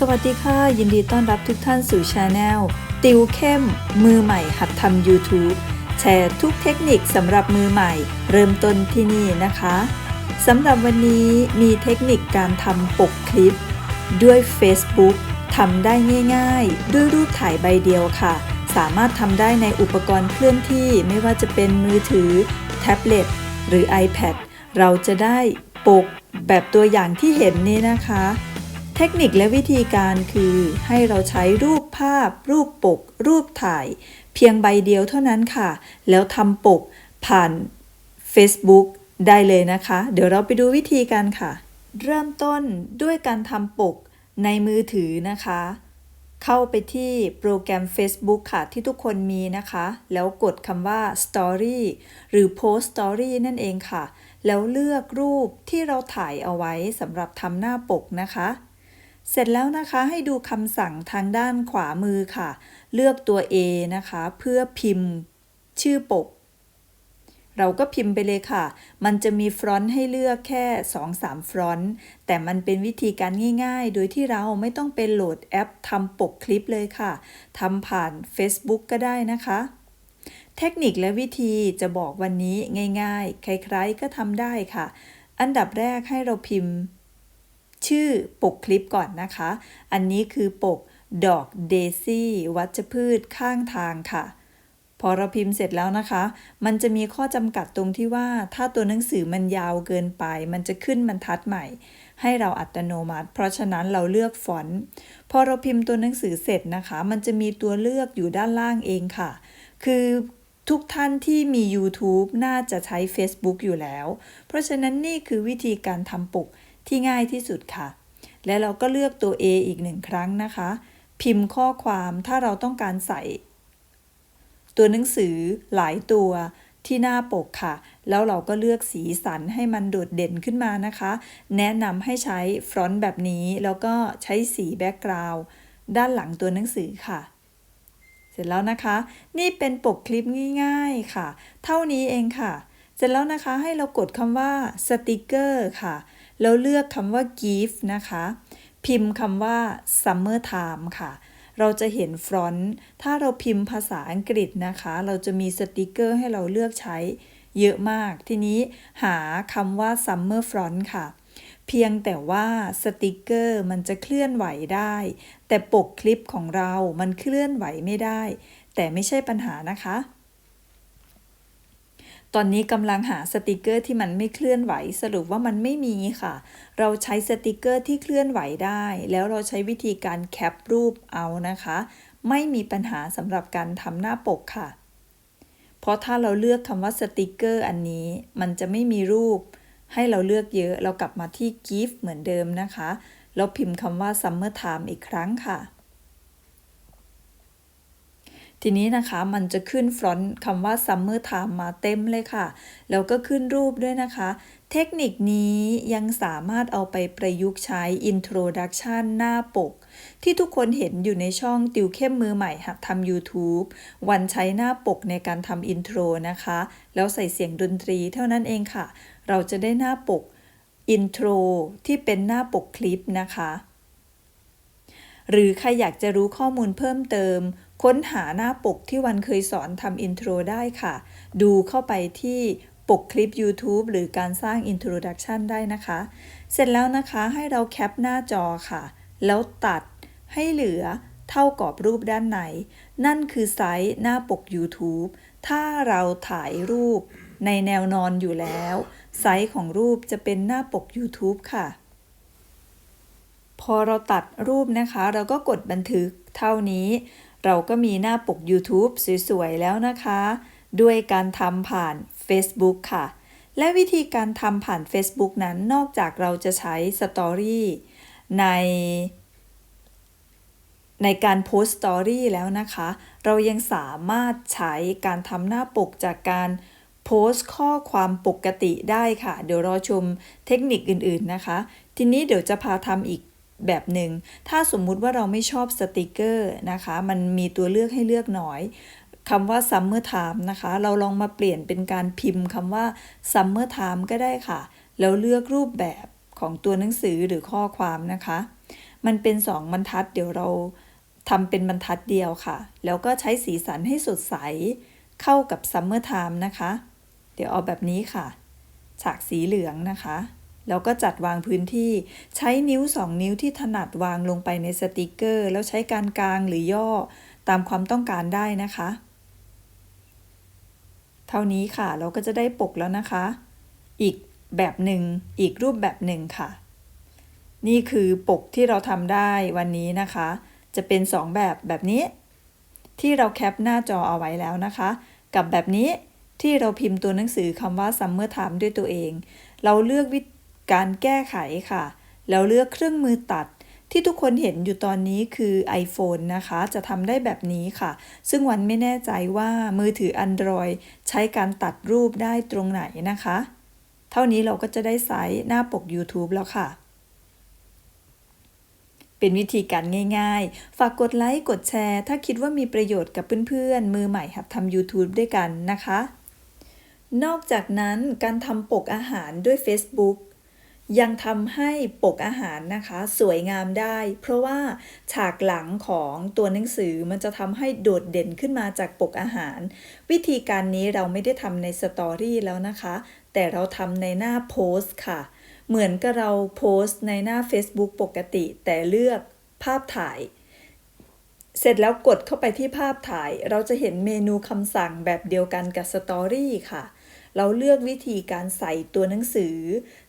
สวัสดีค่ะ ยินดีต้อนรับทุกท่านสู่ช anel ติวเข้ม มือใหม่หัดทำ YouTube แชร์ทุกเทคนิคสำหรับมือใหม่ เริ่มต้นที่นี่นะคะสำหรับวันนี้มีเทคนิคการทำปกคลิป ด้วย Facebook ทำได้ง่าย ๆ ด้วยรูปถ่ายใบเดียวค่ะ สามารถทำได้ในอุปกรณ์เคลื่อนที่ไม่ว่าจะเป็นมือถือ แท็บเล็ต หรือ iPad เราจะได้ปกแบบตัวอย่างที่เห็นนี้นะคะ เทคนิคและวิธีการคือให้เราใช้รูปภาพ รูปปก รูปถ่าย เพียงใบเดียวเท่านั้นค่ะ แล้วทำปกผ่าน Facebook ได้เลยนะคะ เดี๋ยวเราไปดูวิธีกันค่ะ เริ่มต้นด้วยการทำปกในมือถือนะคะ เข้าไปที่โปรแกรม Facebook ค่ะ ที่ทุกคนมีนะคะ แล้วกดคำว่า Story หรือ Post Story นั่นเองค่ะ แล้วเลือกรูปที่เราถ่ายเอาไว้สำหรับทำหน้าปกนะคะ เสร็จแล้วนะคะให้ดูคำสั่งทางด้านขวามือค่ะ เลือกตัว A นะคะ เพื่อพิมพ์ชื่อปก เราก็พิมพ์ไปเลยค่ะ มันจะมีฟรอนต์ให้เลือกแค่ 2-3 ฟรอนต์ แต่มันเป็นวิธีการง่ายๆ โดยที่เราไม่ต้องเป็นโหลดแอปทำปกคลิปเลยค่ะทำผ่าน Facebook ก็ได้นะคะ เทคนิคและวิธีจะบอกวันนี้ง่ายๆ ใครๆก็ทำได้ค่ะ อันดับแรกให้เราพิมพ์ ชื่อปกคลิปก่อนนะคะ อันนี้คือปกดอกเดซี่วัชพืชข้างทางค่ะ พอเราพิมพ์เสร็จแล้วนะคะ มันจะมีข้อจำกัดตรงที่ว่า ถ้าตัวหนังสือมันยาวเกินไป มันจะขึ้นบรรทัดใหม่ ให้เราอัตโนมัติ เพราะฉะนั้นเราเลือกฟอนต์พอเราพิมพ์ตัวหนังสือเสร็จนะคะ มันจะมีตัวเลือกอยู่ด้านล่างเองค่ะ คือทุกท่านที่มี YouTube น่าจะใช้ Facebook อยู่แล้ว เพราะฉะนั้นนี่คือวิธีการทำปก ที่ง่ายที่สุดค่ะ และเราก็เลือกตัว A อีกหนึ่งครั้งนะคะ พิมพ์ข้อความถ้าเราต้องการใส่ ตัวหนังสือหลายตัวที่หน้าปกค่ะ แล้วเราก็เลือกสีสันให้มันโดดเด่นขึ้นมานะคะ แนะนำให้ใช้ฟรอนต์แบบนี้ แล้วก็ใช้สีแบ็กกราวด์ด้านหลังตัวหนังสือค่ะ เสร็จแล้วนะคะ นี่เป็นปกคลิปง่ายๆค่ะ เท่านี้เองค่ะ เสร็จแล้วนะคะให้เรากดคำว่าสติกเกอร์ค่ะ แล้วเลือกคำว่า gift นะคะ พิมพ์คำว่า summer time ค่ะ เราจะเห็นฟรอนต์ถ้าเราพิมพ์ภาษาอังกฤษนะคะ เราจะมีสติกเกอร์ให้เราเลือกใช้เยอะมาก ทีนี้หาคำว่า summer front ค่ะ เพียงแต่ว่าสติกเกอร์มันจะเคลื่อนไหวได้ แต่ปกคลิปของเรามันเคลื่อนไหวไม่ได้ แต่ไม่ใช่ปัญหานะคะ ตอนนี้กำลังหาสติกเกอร์ที่มันไม่เคลื่อนไหว สรุปว่ามันไม่มีค่ะ เราใช้สติกเกอร์ที่เคลื่อนไหวได้ แล้วเราใช้วิธีการแคปรูปเอานะคะ ไม่มีปัญหาสำหรับการทำหน้าปกค่ะ เพราะถ้าเราเลือกคำว่าสติกเกอร์อันนี้ มันจะไม่มีรูป ให้เราเลือกเยอะ เรากลับมาที่ gift เหมือนเดิมนะคะเราพิมพ์คำว่า summer time อีกครั้งค่ะ ทีนี้นะคะมันจะขึ้นฟรอนต์คำว่า summer time มาเต็มเลยค่ะ แล้วก็ขึ้นรูปด้วยนะคะ เทคนิคนี้ยังสามารถเอาไปประยุกต์ใช้ introduction หน้าปก ที่ทุกคนเห็นอยู่ในช่องติวเข้มมือใหม่หัดทำ YouTube วันใช้หน้าปกในการทำอินโทรนะคะ แล้วใส่เสียงดนตรีเท่านั้นเองค่ะ เราจะได้หน้าปกอินโทรที่เป็นหน้าปกคลิปนะคะ หรือใครอยากจะรู้ข้อมูลเพิ่มเติม ค้นหาหน้าปกที่วันเคยสอนทำอินโทรได้ค่ะ ดูเข้าไปที่ปกคลิป YouTube หรือการสร้าง Introduction ได้นะคะ เสร็จแล้วนะคะให้เราแคปหน้าจอค่ะ แล้วตัดให้เหลือเท่ากรอบรูปด้านใน นั่นคือไซส์หน้าปก YouTube ถ้าเราถ่ายรูปในแนวนอนอยู่แล้ว ไซส์ของรูปจะเป็นหน้าปก YouTube ค่ะ พอเราตัดรูปนะคะ เราก็กดบันทึกเท่านี้ เราก็มีหน้าปก YouTube สวยๆ แล้วนะคะ ด้วยการทำผ่าน Facebook ค่ะ และวิธีการทำผ่าน Facebook นั้นนอกจากเราจะใช้สตอรี่ในในการโพสต์สตอรี่แล้วนะคะ เรายังสามารถใช้การทำหน้าปกจากการโพสต์ข้อความปกติได้ค่ะ เดี๋ยวรอชมเทคนิคอื่นๆนะคะ ทีนี้เดี๋ยวจะพาทำอีก แบบหนึ่งถ้าสมมุติว่าเราไม่ชอบสติกเกอร์นะคะ มันมีตัวเลือกให้เลือกหน้อยคำว่า summer time นะคะ เราลองมาเปลี่ยนเป็นการพิมพ์คำว่า summer time ก็ได้ค่ะ แล้วเลือกรูปแบบของตัวหนังสือหรือข้อความนะคะ มันเป็นสองบรรทัดเดี๋ยวเราทำเป็นบรรทัดเดียวค่ะ แล้วก็ใช้สีสันให้สดใส เข้ากับซัมเมอร์ไทม์นะคะ เดี๋ยวเอาแบบนี้ค่ะ ฉากสีเหลืองนะคะ แล้วก็จัดวางพื้นที่ ใช้นิ้วสองนิ้วที่ถนัดวางลงไปในสติกเกอร์ แล้วใช้การกลางหรือย่อตามความต้องการได้นะคะ เท่านี้ค่ะเราก็จะได้ปกแล้วนะคะ อีกแบบหนึ่งอีกรูปแบบหนึ่งค่ะ นี่คือปกที่เราทำได้วันนี้นะคะ จะเป็น 2 แบบแบบนี้ ที่เราแคปหน้าจอเอาไว้แล้วนะคะ กับแบบนี้ที่เราพิมพ์ตัวหนังสือคำว่า Summer Time ด้วยตัวเอง เราเลือกวิธี การแก้ไขค่ะ แล้วเลือกเครื่องมือตัดที่ทุกคนเห็นอยู่ตอนนี้คือ iPhone นะคะ จะทำได้แบบนี้ค่ะ ซึ่งวันไม่แน่ใจว่ามือถือ Android ใช้การตัดรูปได้ตรงไหนนะคะ เท่านี้เราก็จะได้ไซส์หน้าปก YouTube แล้วค่ะ เป็นวิธีการง่ายๆ ฝากกดไลค์ กดแชร์ ถ้าคิดว่ามีประโยชน์กับเพื่อนๆ มือใหม่หัดทำ YouTube ด้วยกันนะคะ นอกจากนั้นการทำปกอาหารด้วย Facebook ยังทำให้ปกอาหารนะคะ สวยงามได้ เพราะว่าฉากหลังของตัวหนังสือมันจะทำให้โดดเด่นขึ้นมาจากปกอาหาร วิธีการนี้เราไม่ได้ทำในสตอรี่แล้วนะคะ แต่เราทำในหน้าโพสต์ค่ะ เหมือนกับเราโพสต์ในหน้า Facebook ปกติ แต่เลือกภาพถ่าย เสร็จแล้วกดเข้าไปที่ภาพถ่าย เราจะเห็นเมนูคำสั่งแบบเดียวกันกับสตอรี่ค่ะ เราเลือกวิธีการใส่ตัวหนังสือ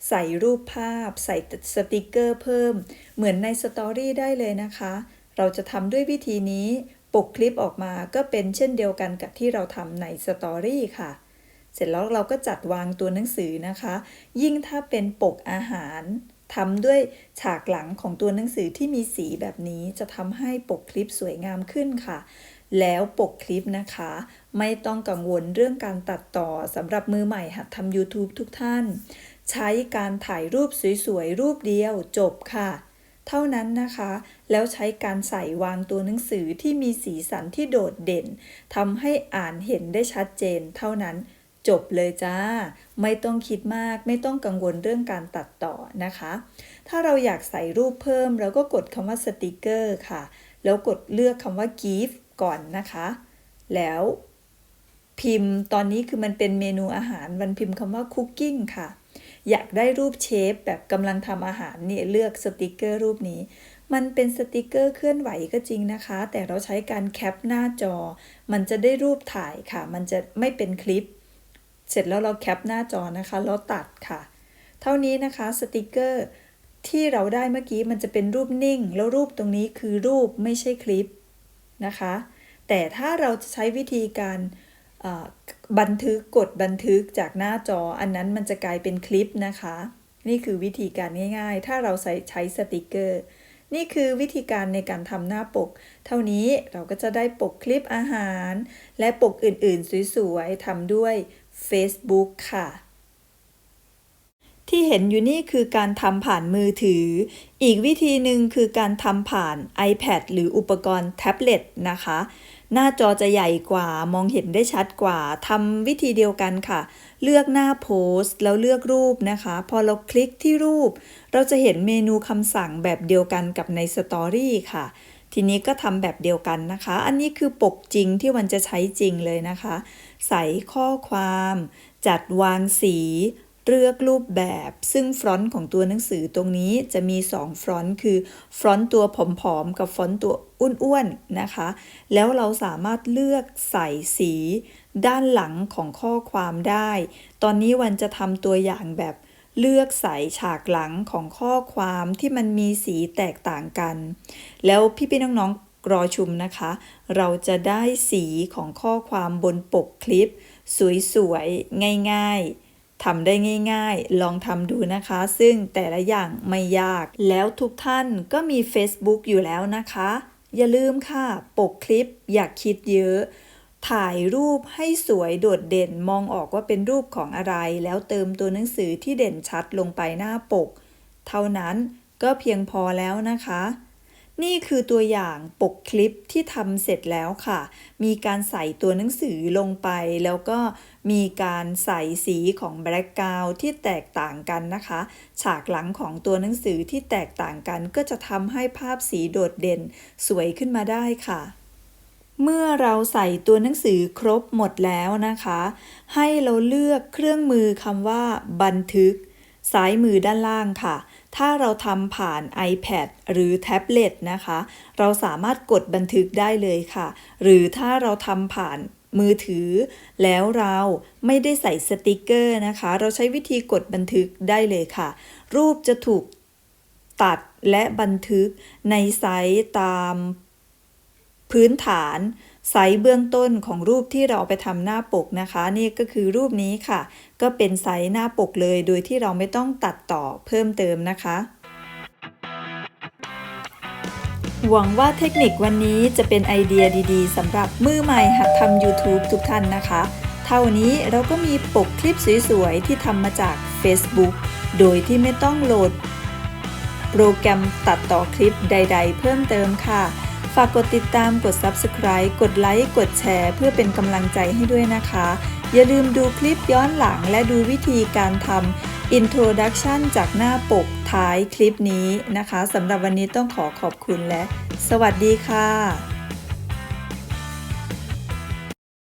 ใส่รูปภาพ ใส่สติกเกอร์เพิ่ม เหมือนในสตอรี่ได้เลยนะคะ เราจะทำด้วยวิธีนี้ปกคลิปออกมาก็เป็นเช่นเดียวกันกับที่เราทำในสตอรี่ค่ะ เสร็จแล้วเราก็จัดวางตัวหนังสือนะคะ ยิ่งถ้าเป็นปกอาหารทำด้วยฉากหลังของตัวหนังสือที่มีสีแบบนี้จะทำให้ปกคลิปสวยงามขึ้นค่ะ แล้วปกคลิปนะคะ ไม่ต้องกังวลเรื่องการตัดต่อสำหรับมือใหม่หัดทำ YouTube ทุกท่าน ใช้การถ่ายรูปสวยๆ รูปเดียวจบค่ะ เท่านั้นนะคะ แล้วใช้การใส่วางตัวหนังสือที่มีสีสันที่โดดเด่นทำให้อ่านเห็นได้ชัดเจน เท่านั้นจบเลยจ้า ไม่ต้องคิดมาก ไม่ต้องกังวลเรื่องการตัดต่อนะคะ ถ้าเราอยากใส่รูปเพิ่มเราก็กดคำว่าสติกเกอร์ค่ะ แล้วกดเลือกคำว่า give ก่อนนะคะ แล้วพิมพ์ตอนนี้คือมันเป็นเมนูอาหารมันพิมพ์คำว่า cooking ค่ะ อยากได้รูปเชฟแบบกำลังทำอาหารเนี่ยเลือกสติกเกอร์รูปนี้ มันเป็นสติกเกอร์เคลื่อนไหวก็จริงนะคะ แต่เราใช้การแคปหน้าจอ มันจะได้รูปถ่ายค่ะ มันจะไม่เป็นคลิป เสร็จแล้วเราแคปหน้าจอนะคะแล้วตัดค่ะ เท่านี้นะคะสติกเกอร์ที่เราได้เมื่อกี้มันจะเป็นรูปนิ่ง แล้วรูปตรงนี้คือรูปไม่ใช่คลิป นะคะ แต่ถ้าเราจะใช้วิธีการบันทึกกดบันทึกจากหน้าจออันนั้นมันจะกลายเป็นคลิปนะคะ นี่คือวิธีการง่าย ๆ ถ้าเราใช้ใช้สติกเกอร์ นี่คือวิธีการในการทำหน้าปก เท่านี้เราก็จะได้ปกคลิปอาหาร และปกอื่นๆ สวยๆทำด้วย Facebook ค่ะ ที่เห็นอยู่นี่คือการทำผ่านมือถือ อีกวิธีหนึ่งคือการทำผ่าน iPad หรืออุปกรณ์แท็บเล็ตนะคะ หน้าจอจะใหญ่กว่ามองเห็นได้ชัดกว่าทำวิธีเดียวกันค่ะ เลือกหน้าโพสต์ แล้วเลือกรูปนะคะ พอเราคลิกที่รูป เราจะเห็นเมนูคำสั่งแบบเดียวกันกับในสตอรี่ค่ะทีนี้ก็ทำแบบเดียวกันนะคะ อันนี้คือปกจริงที่วันจะใช้จริงเลยนะคะ ใส่ข้อความ จัดวางสี เลือกรูปแบบ ซึ่งฟรอนต์ของตัวหนังสือตรงนี้จะมี 2 ฟรอนต์คือฟรอนต์ตัวผอมๆ กับฟรอนต์ตัวอ้วนๆนะคะ แล้วเราสามารถเลือกใส่สีด้านหลังของข้อความได้ ตอนนี้วันจะทำตัวอย่างแบบเลือกใส่ฉากหลังของข้อความที่มันมีสีแตกต่างกัน แล้วพี่ๆน้องๆรอชุมนะคะ เราจะได้สีของข้อความบนปกคลิป สวยๆ ง่ายๆ ทำได้ง่ายๆ ลองทำดูนะคะ ซึ่งแต่ละอย่างไม่ยาก แล้วทุกท่านก็มี Facebook อยู่แล้วนะคะ อย่าลืมค่ะ ปกคลิปอยากคิดเยอะ ถ่ายรูปให้สวยโดดเด่นมองออกว่าเป็นรูปของอะไร แล้วเติมตัวหนังสือที่เด่นชัดลงไปหน้าปก เท่านั้นก็เพียงพอแล้วนะคะ นี่คือตัวอย่างปกคลิปที่ทำเสร็จแล้วค่ะ มีการใส่ตัวหนังสือลงไปแล้วก็ มีการใส่สีของแบล็กกราวที่แตกต่างกันนะคะ ฉากหลังของตัวหนังสือที่แตกต่างกันก็จะทำให้ภาพสีโดดเด่นสวยขึ้นมาได้ค่ะเมื่อเราใส่ตัวหนังสือครบหมดแล้วนะคะ ให้เราเลือกเครื่องมือคำว่า บันทึก ซ้ายมือด้านล่างค่ะ ถ้าเราทำผ่าน iPad หรือแท็บเล็ตนะคะ เราสามารถกดบันทึกได้เลยค่ะ หรือถ้าเราทำผ่าน มือถือ แล้วเราไม่ได้ใส่สติกเกอร์นะคะ เราใช้วิธีกดบันทึกได้เลยค่ะ รูปจะถูกตัดและบันทึกในไซส์ตามพื้นฐานไซส์เบื้องต้นของรูปที่เราไปทำหน้าปกนะคะ นี่ก็คือรูปนี้ค่ะ ก็เป็นไซส์หน้าปกเลย โดยที่เราไม่ต้องตัดต่อเพิ่มเติมนะคะ หวังว่าเทคนิควันนี้จะเป็นไอเดียดีๆสำหรับมือใหม่หัดทำ YouTube ทุกท่านนะคะ เท่านี้เราก็มีปกคลิปสวยๆ ที่ทำมาจาก Facebook โดยที่ไม่ต้องโหลด โปรแกรมตัดต่อคลิปใด ๆ เพิ่มเติมค่ะ ฝากกดติดตามกด Subscribe กดไลค์กดแชร์ เพื่อเป็นกำลังใจให้ด้วยนะคะ อย่าลืมดูคลิปย้อนหลังและดูวิธีการทำ Introduction จากหน้าปกท้ายคลิปนี้นะคะสำหรับวันนี้ต้องขอขอบคุณและ สวัสดีค่ะ